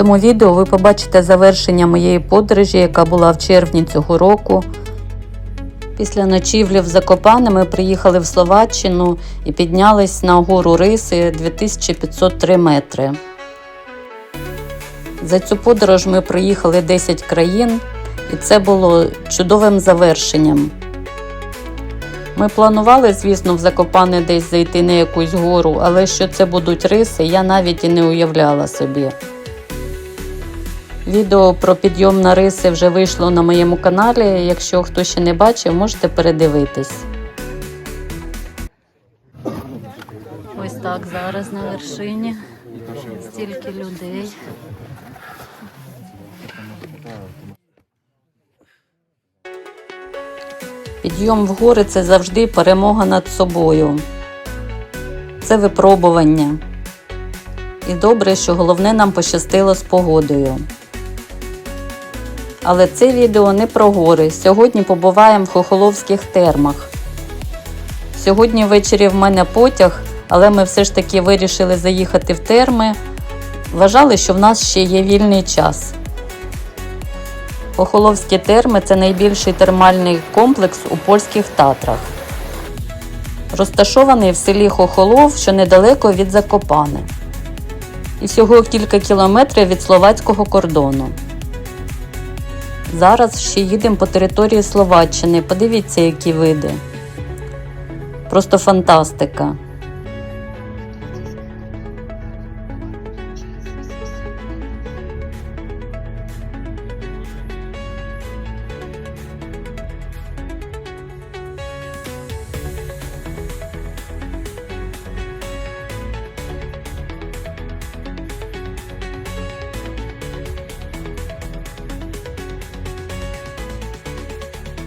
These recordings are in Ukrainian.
цьому відео ви побачите завершення моєї подорожі, яка була в червні цього року. Після ночівлі в Закопане ми приїхали в Словаччину і піднялись на гору Риси 2503 метри. За цю подорож ми проїхали 10 країн, і це було чудовим завершенням. Ми планували, звісно, в Закопане десь зайти на якусь гору, але що це будуть риси, я навіть і не уявляла собі. Відео про підйом на риси вже вийшло на моєму каналі. Якщо хто ще не бачив, можете передивитись. Ось так зараз на вершині. Стільки людей. Підйом в гори це завжди перемога над собою. Це випробування. І добре, що головне нам пощастило з погодою. Але це відео не про гори. Сьогодні побуваємо в Хохоловських термах. Сьогодні ввечері в мене потяг, але ми все ж таки вирішили заїхати в терми. Вважали, що в нас ще є вільний час. Хохоловські терми це найбільший термальний комплекс у польських татрах. Розташований в селі Хохолов, що недалеко від Закопане. І всього кілька кілометрів від словацького кордону. Зараз ще їдемо по території Словаччини. Подивіться, які види. Просто фантастика.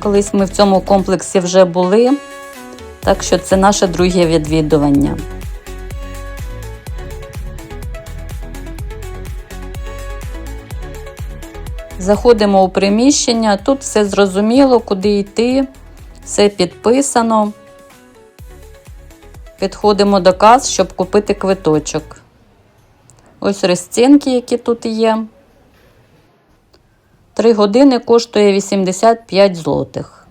Колись ми в цьому комплексі вже були, так що це наше друге відвідування. Заходимо у приміщення, тут все зрозуміло, куди йти, все підписано. Підходимо до кас, щоб купити квиточок. Ось розцінки, які тут є. Три години коштує 85 злотих.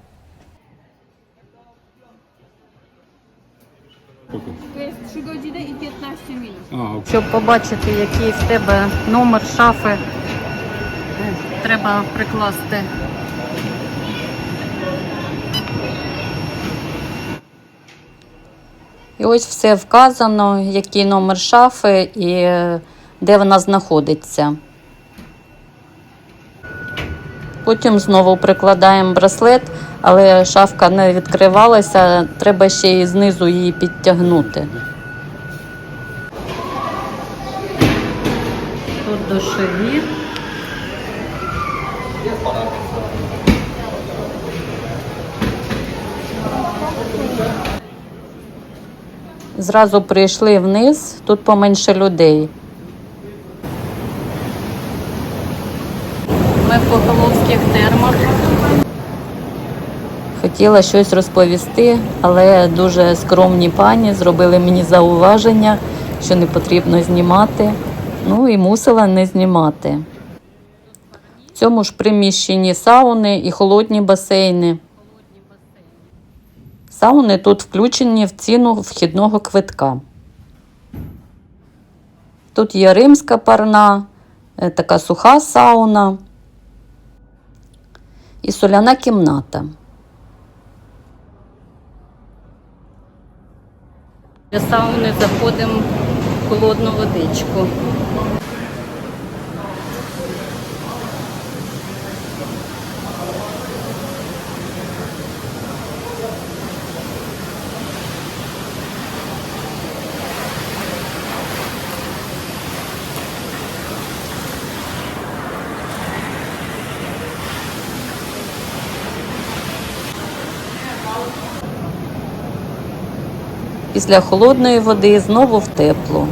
To jest 3 godziny i 15 minut. A, okej. Щоб побачити, який в тебе номер шафи, треба прикласти. І ось все вказано, який номер шафи і е, де вона знаходиться. Потім знову прикладаємо браслет, але шафка не відкривалася, треба ще і знизу її підтягнути. Тут душові. Зразу прийшли вниз, тут поменше людей. Ми в Похоловських термах. Хотіла щось розповісти, але дуже скромні пані зробили мені зауваження, що не потрібно знімати. Ну і мусила не знімати. В цьому ж приміщенні сауни і холодні басейни. Сауни тут включені в ціну вхідного квитка. Тут є римська парна, е, така суха сауна і соляна кімната. Для сауни заходимо в холодну водичку. Після холодної води знову в теплу.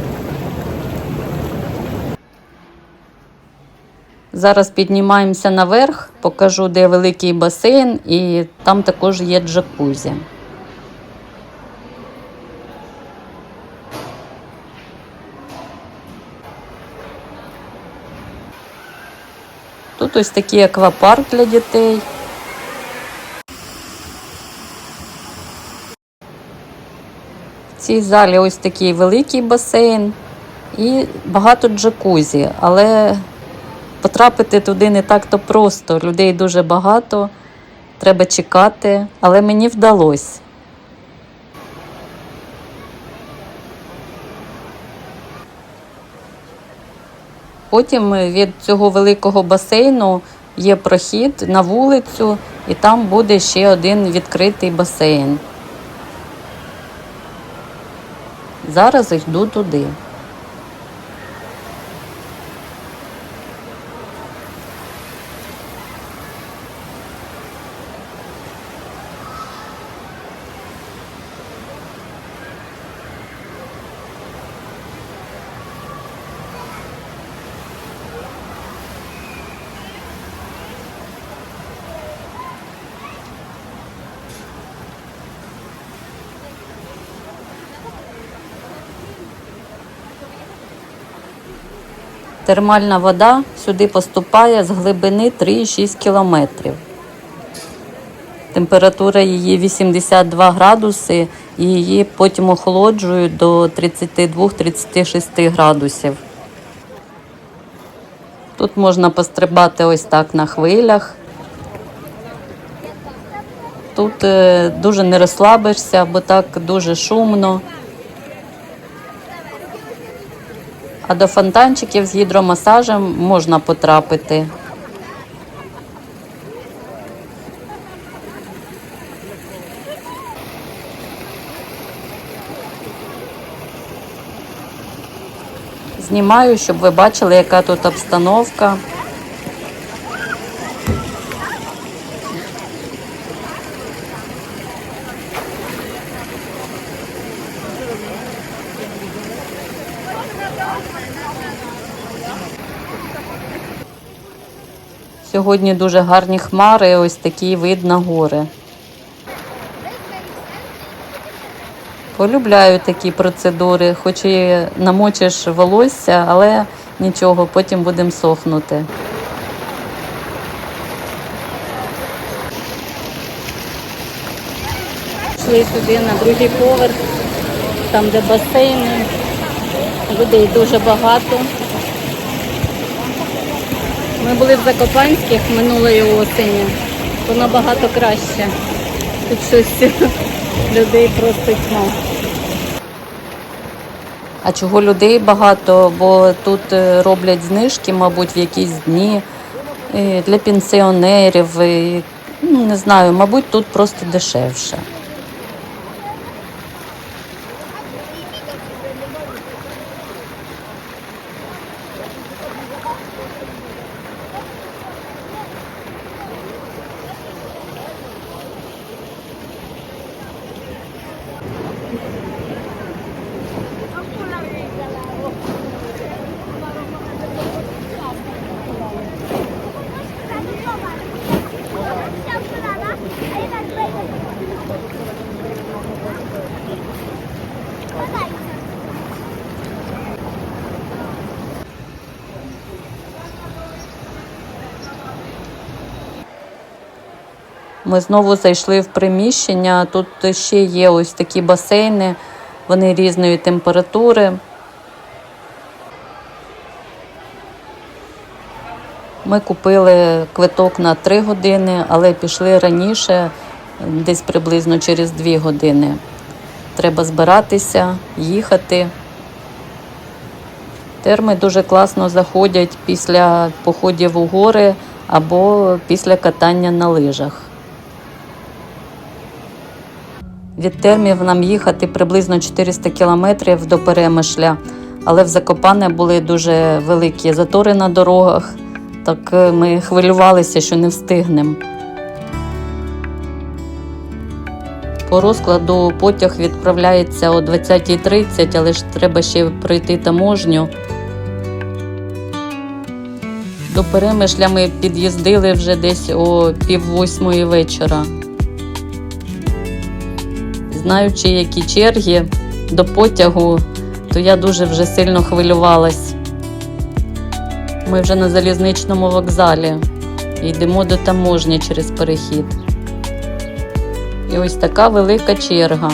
Зараз піднімаємося наверх, покажу, де великий басейн, і там також є джакузі. Тут ось такий аквапарк для дітей. В цій залі ось такий великий басейн і багато джакузі, але потрапити туди не так-то просто. Людей дуже багато, треба чекати, але мені вдалося. Потім від цього великого басейну є прохід на вулицю, і там буде ще один відкритий басейн. Зараз йду туди. Термальна вода сюди поступає з глибини 3,6 кілометрів. Температура її 82 градуси, і її потім охолоджують до 32-36 градусів. Тут можна пострибати ось так на хвилях. Тут е, дуже не розслабишся, бо так дуже шумно. А до фонтанчиків з гідромасажем можна потрапити. Знімаю, щоб ви бачили, яка тут обстановка. Сьогодні дуже гарні хмари, ось такий вид на гори. Полюбляю такі процедури, хоч і намочиш волосся, але нічого, потім будемо сохнути. Йшли сюди на другий поверх, там де басейни. Людей дуже багато. Ми були в Закопанських минулої осені, то набагато краще. Тут щось людей просто тьма. А чого людей багато? Бо тут е, роблять знижки, мабуть, в якісь дні е, для пенсіонерів. Ну, не знаю, мабуть, тут просто дешевше. Ми знову зайшли в приміщення. Тут ще є ось такі басейни, вони різної температури. Ми купили квиток на 3 години, але пішли раніше, десь приблизно через 2 години. Треба збиратися, їхати. Терми дуже класно заходять після походів у гори або після катання на лижах. Від термів нам їхати приблизно 400 кілометрів до Перемишля, але в Закопане були дуже великі затори на дорогах, так е, ми хвилювалися, що не встигнемо. По розкладу потяг відправляється о 20.30, але ж треба ще пройти таможню. До Перемишля ми під'їздили вже десь о пів восьмої вечора. Знаючи, які черги до потягу, то я дуже вже сильно хвилювалась. Ми вже на залізничному вокзалі. і йдемо до таможні через перехід. І ось така велика черга.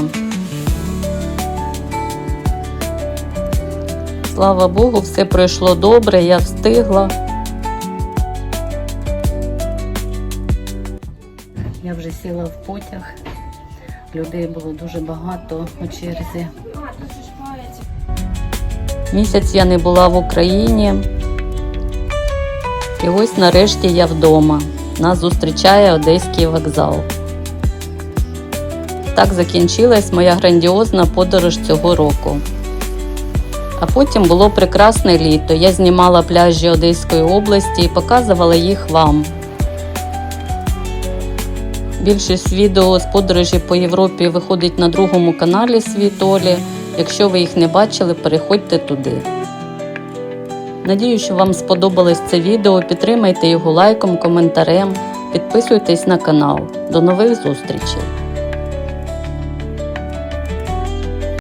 Слава Богу, все пройшло добре, я встигла. Я вже сіла в потяг. Людей було дуже багато у черзі. Місяць я не була в Україні. І ось нарешті я вдома. Нас зустрічає Одеський вокзал. Так закінчилась моя грандіозна подорож цього року. А потім було прекрасне літо. Я знімала пляжі Одеської області і показувала їх вам. Більшість відео з подорожі по Європі виходить на другому каналі Світолі. Якщо ви їх не бачили, переходьте туди. Надію, що вам сподобалось це відео. Підтримайте його лайком, коментарем, підписуйтесь на канал. До нових зустрічей!